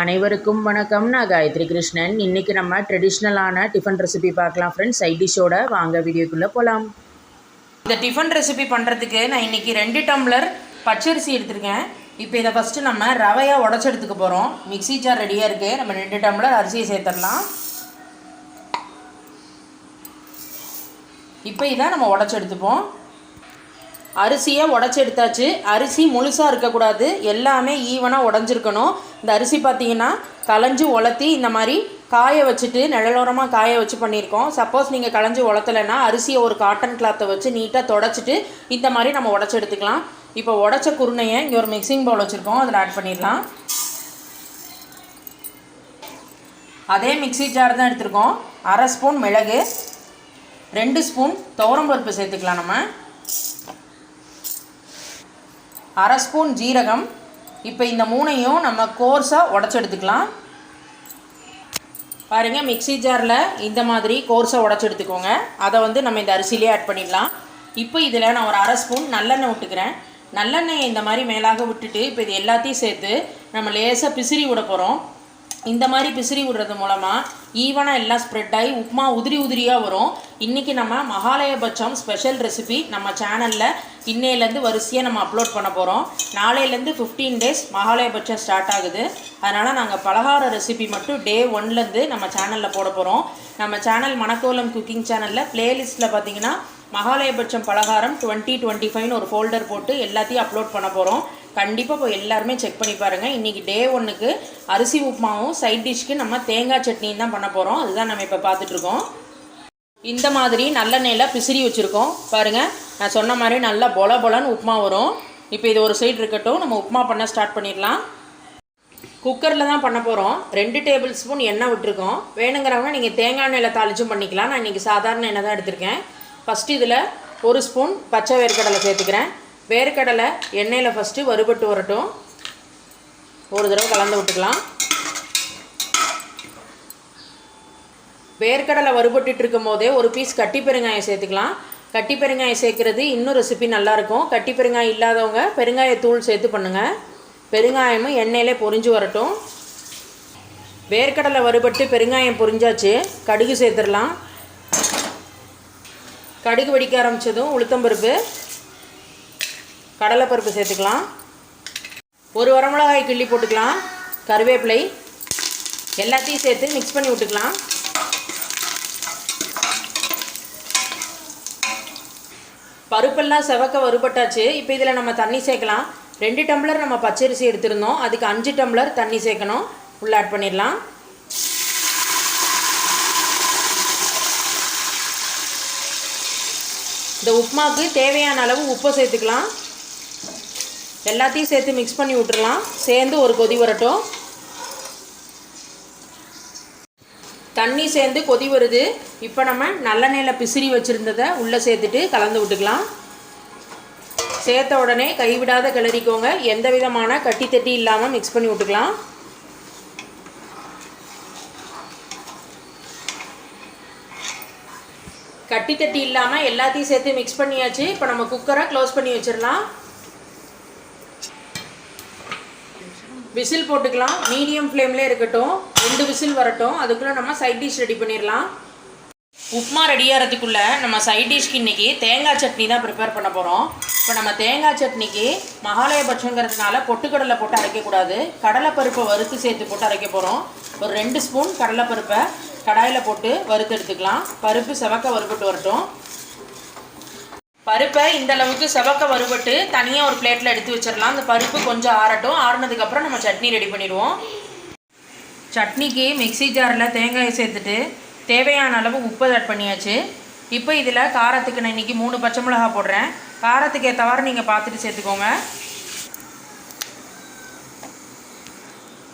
அனைவருக்கும் வணக்கம். நான் காயத்ரி கிருஷ்ணன். இன்றைக்கி நம்ம ட்ரெடிஷ்னலான டிஃபன் ரெசிபி பார்க்கலாம் ஃப்ரெண்ட்ஸ் சைட் டிஷ்ஷோட வாங்க வீடியோக்குள்ளே போகலாம் இந்த டிஃபன் ரெசிபி பண்ணுறதுக்கு நான் இன்றைக்கி ரெண்டு டம்ளர் பச்சரிசி எடுத்திருக்கேன். இப்போ இதை ஃபஸ்ட்டு நம்ம ரவையாக உடச்சி எடுத்துக்க போகிறோம் மிக்ஸி ஜார் ரெடியாக இருக்குது நம்ம ரெண்டு டம்ளர் அரிசியை சேர்த்துடலாம். இப்போ இதை நம்ம உடச்சி எடுத்துப்போம் அரிசியை உடச்சி எடுத்தாச்சு. அரிசி முழுசாக இருக்கக்கூடாது. எல்லாமே ஈவனாக உடஞ்சிருக்கணும். இந்த அரிசி பார்த்தீங்கன்னா களைஞ்சு உலர்த்தி இந்த மாதிரி காய வச்சுட்டு நிழலோரமாக காய வச்சு பண்ணியிருக்கோம். சப்போஸ் நீங்கள் களைஞ்சி உலர்த்தலைன்னா அரிசியை ஒரு காட்டன் கிளாத்தை வச்சு நீட்டாக தொடச்சிட்டு இந்த மாதிரி நம்ம உடச்சி எடுத்துக்கலாம். இப்போ உடச்ச குருணையை இங்கே ஒரு மிக்சிங் பவுல் வச்சுருக்கோம். அதில் ஆட் பண்ணிடலாம். அதே மிக்ஸி ஜார் தான் எடுத்திருக்கோம். அரை ஸ்பூன் மிளகு ரெண்டு ஸ்பூன் துவரம்பருப்பு சேர்த்துக்கலாம் நம்ம. அரை ஸ்பூன் ஜீரகம். இப்போ இந்த மூணையும் நம்ம கோர்ஸாக உடச்சி எடுத்துக்கலாம். பாருங்கள் மிக்ஸி ஜாரில் இந்த மாதிரி கோர்ஸாக உடச்சி எடுத்துக்கோங்க. அதை வந்து நம்ம இந்த அரிசியிலே ஆட் பண்ணிடலாம். இப்போ இதில் நான் ஒரு அரை ஸ்பூன் நல்லெண்ணெய் விட்டுக்கிறேன். நல்லெண்ணெயை இந்த மாதிரி மேலாக விட்டுட்டு இப்போ இது எல்லாத்தையும் சேர்த்து நம்ம லேசாக பிசிறி விட போகிறோம் இந்த மாதிரி பிசிறி விடுறது மூலமாக ஈவனாக எல்லாம் ஸ்ப்ரெட் ஆகி உப்புமா உதிரி உதிரியாக வரும். இன்றைக்கி நம்ம மகாலயபட்சம் ஸ்பெஷல் ரெசிபி நம்ம சேனலில் இன்னையிலேருந்து வரிசையாக நம்ம அப்லோட் பண்ண போகிறோம் நாளையிலேருந்து ஃபிஃப்டீன் டேஸ் மகாலயபட்சம் ஸ்டார்ட் ஆகுது. அதனால் நாங்கள் பலகார ரெசிபி மட்டும் டே ஒன்லேருந்து நம்ம சேனலில் போட போகிறோம் நம்ம சேனல் மணக்கோலம் குக்கிங் சேனலில் ப்ளேலிஸ்ட்டில் பார்த்தீங்கன்னா மகாலயபட்சம் பலகாரம் டுவெண்ட்டி டுவெண்ட்டி ஃபைவ்னு ஒரு ஃபோல்டர் போட்டு எல்லாத்தையும் அப்லோட் பண்ண போகிறோம் கண்டிப்பாக இப்போ எல்லாருமே செக் பண்ணி பாருங்கள் இன்றைக்கி டே ஒன்றுக்கு அரிசி உப்புமாவும் சைட் டிஷ்க்கு நம்ம தேங்காய் சட்னியும் தான் பண்ண போகிறோம் அதுதான் நம்ம இப்போ பார்த்துட்ருக்கோம் இந்த மாதிரி நல்லெண்ணெயில் பிசிறி வச்சுருக்கோம். பாருங்கள் நான் சொன்ன மாதிரி நல்லா பொல பொலன்னு உப்புமா வரும். இப்போ இது ஒரு சைடு இருக்கட்டும் நம்ம உப்புமா பண்ண ஸ்டார்ட் பண்ணிடலாம். குக்கரில் தான் பண்ண போகிறோம் ரெண்டு டேபிள் ஸ்பூன் எண்ணெய் விட்டுருக்கோம். வேணுங்கிறவங்க நீங்கள் தேங்காய் எண்ணெயில் தாளிச்சும் பண்ணிக்கலாம். நான் இன்றைக்கி சாதாரண எண்ணெய் தான் எடுத்திருக்கேன். ஃபஸ்ட்டு இதில் ஒரு ஸ்பூன் பச்சை வேர்க்கடலை சேர்த்துக்கிறேன். வேர்க்கடலை எண்ணெயில் ஃபஸ்ட்டு வறுபட்டு வரட்டும். ஒரு தடவை கலந்து விட்டுக்கலாம். வேர்க்கடலை வறுபட்டுட்டு இருக்கும் போதே ஒரு பீஸ் கட்டி பெருங்காயம் சேர்த்துக்கலாம். கட்டி பெருங்காயம் சேர்க்குறது இன்னும் ரெசிபி நல்லாயிருக்கும். கட்டி பெருங்காயம் இல்லாதவங்க பெருங்காயத்தூள் சேர்த்து பண்ணுங்கள் பெருங்காயமும் எண்ணெயிலே பொரிஞ்சு வரட்டும். வேர்க்கடலை வறுபட்டு பெருங்காயம் பொரிஞ்சாச்சு. கடுகு சேர்த்துடலாம். கடுகு வெடிக்க ஆரம்பித்ததும் உளுத்தம்பருப்பு கடலைப்பருப்பு சேர்த்துக்கலாம். ஒரு வரமிளகாய் கிள்ளி போட்டுக்கலாம். கருவேப்பிலை எல்லாத்தையும் சேர்த்து மிக்ஸ் பண்ணி விட்டுக்கலாம். பருப்பெல்லாம் செவக்க வறுபட்டாச்சு. இப்போ இதில் நம்ம தண்ணி சேர்க்கலாம். ரெண்டு டம்ளர் நம்ம பச்சரிசி எடுத்திருந்தோம். அதுக்கு அஞ்சு டம்ளர் தண்ணி சேர்க்கணும். உள்ள ஆட் பண்ணிடலாம். இந்த உப்புமாவுக்கு தேவையான அளவு உப்பை சேர்த்துக்கலாம். எல்லாத்தையும் சேர்த்து மிக்ஸ் பண்ணி விட்டுறலாம். சேர்ந்து ஒரு கொதி வரட்டும். தண்ணி சேர்ந்து கொதி வருது. இப்போ நம்ம நல்லெண்ணெயில் பிசிறி வச்சுருந்ததை உள்ளே சேர்த்துட்டு கலந்து விட்டுக்கலாம். சேர்த்த உடனே கைவிடாத கிளறிக்கோங்க. எந்த விதமான கட்டி தட்டி இல்லாமல் மிக்ஸ் பண்ணி விட்டுக்கலாம். கட்டி தட்டி இல்லாமல் எல்லாத்தையும் சேர்த்து மிக்ஸ் பண்ணியாச்சு. இப்போ நம்ம குக்கரை க்ளோஸ் பண்ணி வச்சிடலாம். விசில் போட்டுக்கலாம். மீடியம் ஃப்ளேம்லேயே இருக்கட்டும். ரெண்டு விசில் வரட்டும். அதுக்குள்ளே நம்ம சைட் டிஷ் ரெடி பண்ணிடலாம் உப்புமா ரெடியாகிறதுக்குள்ளே நம்ம சைட் டிஷ்க்கு இன்றைக்கி தேங்காய் சட்னி தான் ப்ரிப்பேர் பண்ண போகிறோம் இப்போ நம்ம தேங்காய் சட்னிக்கு மகாலயபட்சங்கிறதுனால பொட்டுக்கடலை போட்டு அரைக்கக்கூடாது கடலைப்பருப்பை வறுத்து சேர்த்து போட்டு அரைக்க போகிறோம் ஒரு ரெண்டு ஸ்பூன் கடலைப்பருப்பை கடாயில் போட்டு வறுத்து எடுத்துக்கலாம். பருப்பு செவக்க வறுபட்டு வரட்டும். பருப்பை இந்த அளவுக்கு செவக்க வறுபட்டு தனியாக ஒரு பிளேட்டில் எடுத்து வச்சிடலாம். அந்த பருப்பு கொஞ்சம் ஆறட்டும். ஆறுனதுக்கப்புறம் நம்ம சட்னி ரெடி பண்ணிடுவோம். சட்னிக்கு மிக்ஸி ஜாரில் தேங்காயை சேர்த்துட்டு தேவையான அளவு உப்பு ஆட் பண்ணியாச்சு. இப்போ இதில் காரத்துக்கு நான் இன்றைக்கி மூணு பச்சை மிளகா போடுறேன். காரத்துக்கு ஏற்றவாறு நீங்கள் பார்த்துட்டு சேர்த்துக்கோங்க.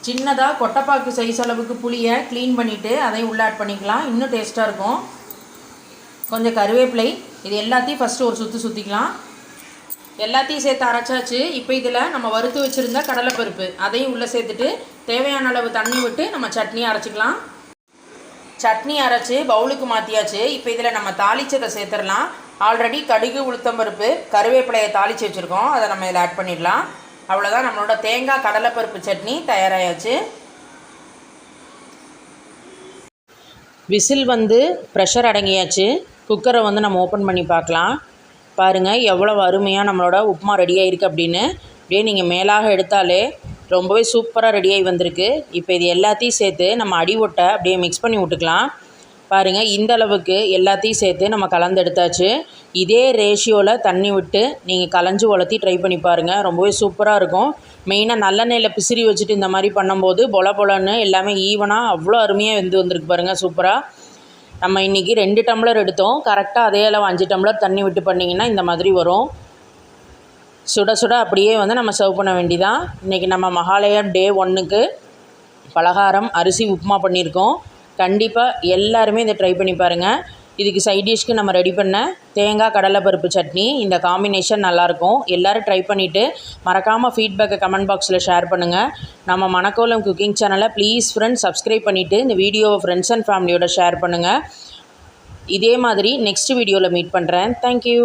சின்னதாக கொட்டைப்பாக்கு சைஸ் அளவுக்கு புளியை க்ளீன் பண்ணிவிட்டு அதை உள்ளே ஆட் பண்ணிக்கலாம். இன்னும் டேஸ்ட்டாக இருக்கும். கொஞ்சம் கருவேப்பிலை இது எல்லாத்தையும் ஃபஸ்ட்டு ஒரு சுற்று சுற்றிக்கலாம் எல்லாத்தையும் சேர்த்து அரைச்சாச்சு. இப்போ இதில் நம்ம வறுத்து வச்சுருந்தா கடலைப்பருப்பு அதையும் உள்ளே சேர்த்துட்டு தேவையான அளவு தண்ணி விட்டு நம்ம சட்னி அரைச்சிக்கலாம். சட்னி அரைச்சி பவுலுக்கு மாற்றியாச்சு இப்போ இதில் நம்ம தாளிச்சதை சேர்த்துடலாம். ஆல்ரெடி கடுகு உளுத்தம் பருப்பு கருவேப்பிலையை தாளித்து வச்சுருக்கோம். அதை நம்ம இதில் ஆட் பண்ணிடலாம். அவ்வளோதான் நம்மளோட தேங்காய் கடலைப்பருப்பு சட்னி தயாராகியாச்சு விசில் வந்து ப்ரெஷர் அடங்கியாச்சு. குக்கரை வந்து நம்ம ஓப்பன் பண்ணி பார்க்கலாம். பாருங்கள் எவ்வளோ அருமையாக நம்மளோட உப்புமா ரெடி ஆயிருக்கு அப்படின்னு. அப்படியே நீங்கள் மேலாக எடுத்தாலே ரொம்பவே சூப்பராக ரெடியாகி வந்திருக்கு. இப்போ இது எல்லாத்தையும் சேர்த்து நம்ம அடி ஒட்டை அப்படியே மிக்ஸ் பண்ணி விட்டுக்கலாம். பாருங்கள் இந்த அளவுக்கு எல்லாத்தையும் சேர்த்து நம்ம கலந்து எடுத்தாச்சு. இதே ரேஷியோவில் தண்ணி விட்டு நீங்கள் கலைஞ்சி உலர்த்தி ட்ரை பண்ணி பாருங்கள் ரொம்பவே சூப்பராக இருக்கும். மெயினாக நல்லெண்ணெயில் பிசிறி வச்சுட்டு இந்த மாதிரி பண்ணும்போது பொல பொலன்னு எல்லாமே ஈவனாக அவ்வளோ அருமையாக வெந்து வந்திருக்கு பாருங்கள் சூப்பராக நம்ம இன்றைக்கி ரெண்டு டம்ளர் எடுத்தோம். கரெக்டாக அதே அளவு அஞ்சு டம்ளர் தண்ணி விட்டு பண்ணிங்கன்னா இந்த மாதிரி வரும். சுட சுட அப்படியே வந்து நம்ம சர்வ் பண்ண வேண்டிதான். இன்றைக்கி நம்ம மகாலயம் டே ஒன்றுக்கு பலகாரம் அரிசி உப்புமா பண்ணியிருக்கோம். கண்டிப்பாக எல்லாருமே இதை ட்ரை பண்ணி பாருங்கள் இதுக்கு சைட் டிஷ்க்கு நம்ம ரெடி பண்ண தேங்காய் கடலைப்பருப்பு சட்னி. இந்த காம்பினேஷன் நல்லாயிருக்கும். எல்லோரும் ட்ரை பண்ணிவிட்டு மறக்காமல் ஃபீட்பேக்கை கமெண்ட் பாக்ஸில் ஷேர் பண்ணுங்கள் நம்ம மணக்கோலம் குக்கிங் சேனலை ப்ளீஸ் ஃப்ரெண்ட்ஸ் சப்ஸ்கிரைப் பண்ணிவிட்டு இந்த வீடியோவை ஃப்ரெண்ட்ஸ் அண்ட் ஃபேமிலியோட ஷேர் பண்ணுங்கள் இதே மாதிரி நெக்ஸ்ட் வீடியோவில் மீட் பண்ணுறேன் தேங்க்யூ